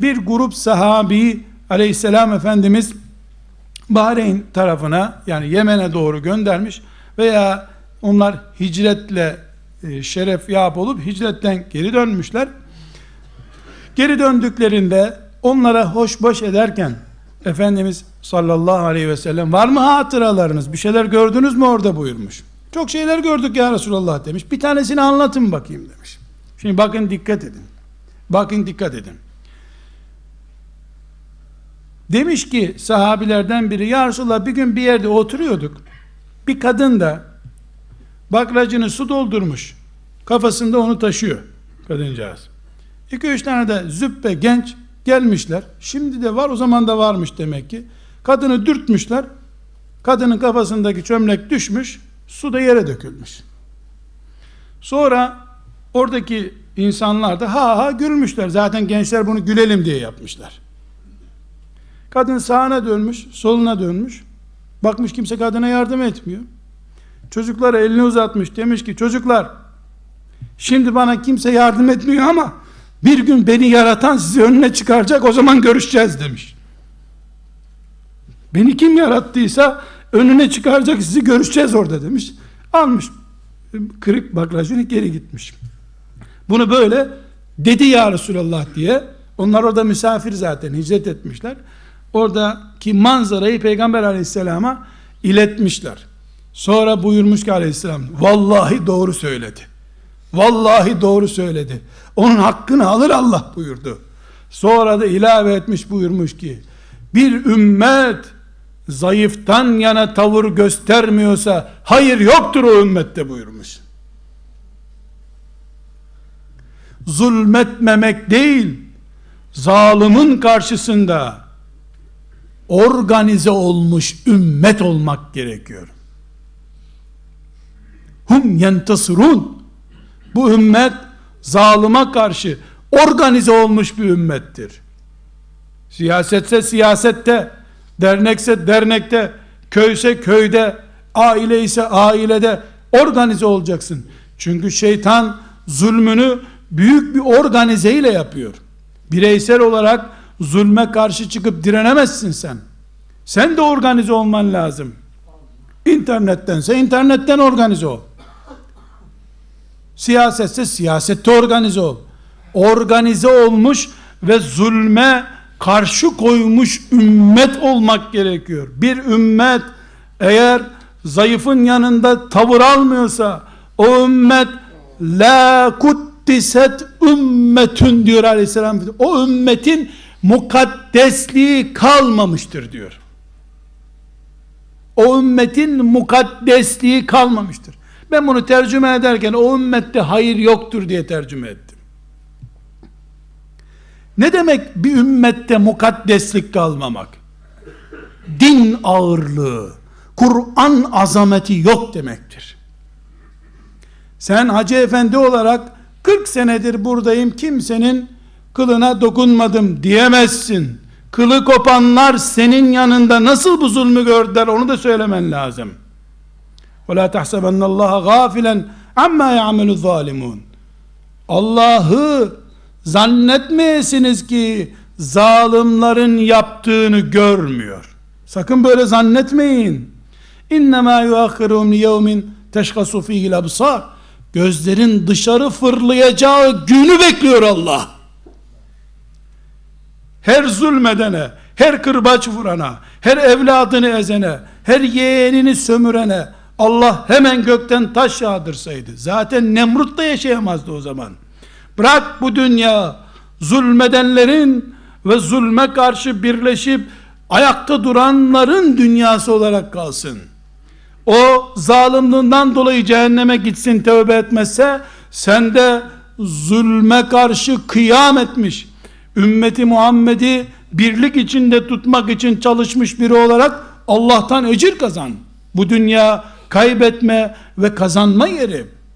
bir grup sahabi aleyhisselam Efendimiz Bahreyn tarafına yani Yemen'e doğru göndermiş veya onlar hicretle e, şeref yap olup hicretten geri dönmüşler. Geri döndüklerinde onlara hoşbaş ederken Efendimiz sallallahu aleyhi ve sellem var mı hatıralarınız bir şeyler gördünüz mü orada buyurmuş. Çok şeyler gördük ya Resulallah demiş. Bir tanesini anlatın bakayım demiş. Şimdi bakın dikkat edin. Bakın dikkat edin. Demiş ki sahabilerden biri ya Resulallah bir gün bir yerde oturuyorduk. Bir kadın da bakracını su doldurmuş. Kafasında onu taşıyor kadıncağız. İki üç tane de züppe genç gelmişler. Şimdi de var o zaman da varmış demek ki. Kadını dürtmüşler. Kadının kafasındaki çömlek düşmüş. Su da yere dökülmüş. Sonra oradaki insanlar da ha ha gülmüşler. Zaten gençler bunu gülelim diye yapmışlar. Kadın sağına dönmüş, soluna dönmüş. Bakmış kimse kadına yardım etmiyor. Çocuklara elini uzatmış. Demiş ki çocuklar şimdi bana kimse yardım etmiyor ama bir gün beni yaratan sizi önüne çıkaracak o zaman görüşeceğiz demiş. Beni kim yarattıysa önüne çıkaracak sizi görüşeceğiz orada demiş. Almış kırık bakracını geri gitmiş. Bunu böyle dedi ya Resulallah diye onlar orada misafir zaten hicret etmişler. Oradaki manzarayı Peygamber aleyhisselama iletmişler. Sonra buyurmuş ki aleyhisselam vallahi doğru söyledi. Vallahi doğru söyledi. Onun hakkını alır Allah buyurdu. Sonra da ilave etmiş buyurmuş ki bir ümmet zayıftan yana tavır göstermiyorsa hayır yoktur o ümmette buyurmuş. Zulmetmemek değil, zalimin karşısında organize olmuş ümmet olmak gerekiyor. Hum yentasırun. Bu ümmet zalıma karşı organize olmuş bir ümmettir. Siyasetse siyasette, dernekse dernekte, köyse köyde, aile ise ailede organize olacaksın. Çünkü şeytan zulmünü büyük bir organize ile yapıyor. Bireysel olarak zulme karşı çıkıp direnemezsin sen. Sen de organize olman lazım. İnternettense internetten organize ol. Siyasetse siyasette organize ol. Organize olmuş ve zulme karşı koymuş ümmet olmak gerekiyor. Bir ümmet eğer zayıfın yanında tavır almıyorsa o ümmet la kuttiset ümmetün diyor aleyhisselam. O ümmetin mukaddesliği kalmamıştır diyor. O ümmetin mukaddesliği kalmamıştır. Ben bunu tercüme ederken o ümmette hayır yoktur diye tercüme ettim. Ne demek bir ümmette mukaddeslik kalmamak? Din ağırlığı, Kur'an azameti yok demektir. Sen Hacı Efendi olarak 40 senedir buradayım kimsenin kılına dokunmadım diyemezsin. Kılı kopanlar senin yanında nasıl bu zulmü gördüler onu da söylemen lazım. وَلَا تَحْسَبَنَّ اللّٰهَ غَافِلًا عَمَّا يَعْمَلُ الظَّالِمُونَ Allah'ı zannetmeyesiniz ki zalimlerin yaptığını görmüyor. Sakın böyle zannetmeyin. İnnemâ yuakhirum li yevmin teşkasu fihil absar. Gözlerin dışarı fırlayacağı günü bekliyor Allah her zulmedene, her kırbaç vurana, her evladını ezene, her yeğenini sömürene Allah hemen gökten taş yağdırsaydı. Zaten Nemrut da yaşayamazdı o zaman. Bırak bu dünya zulmedenlerin ve zulme karşı birleşip ayakta duranların dünyası olarak kalsın. O zalimliğinden dolayı cehenneme gitsin tövbe etmezse sen de zulme karşı kıyam etmiş ümmeti Muhammed'i birlik içinde tutmak için çalışmış biri olarak Allah'tan ecir kazan. Bu dünya kaybetme ve kazanma yeri.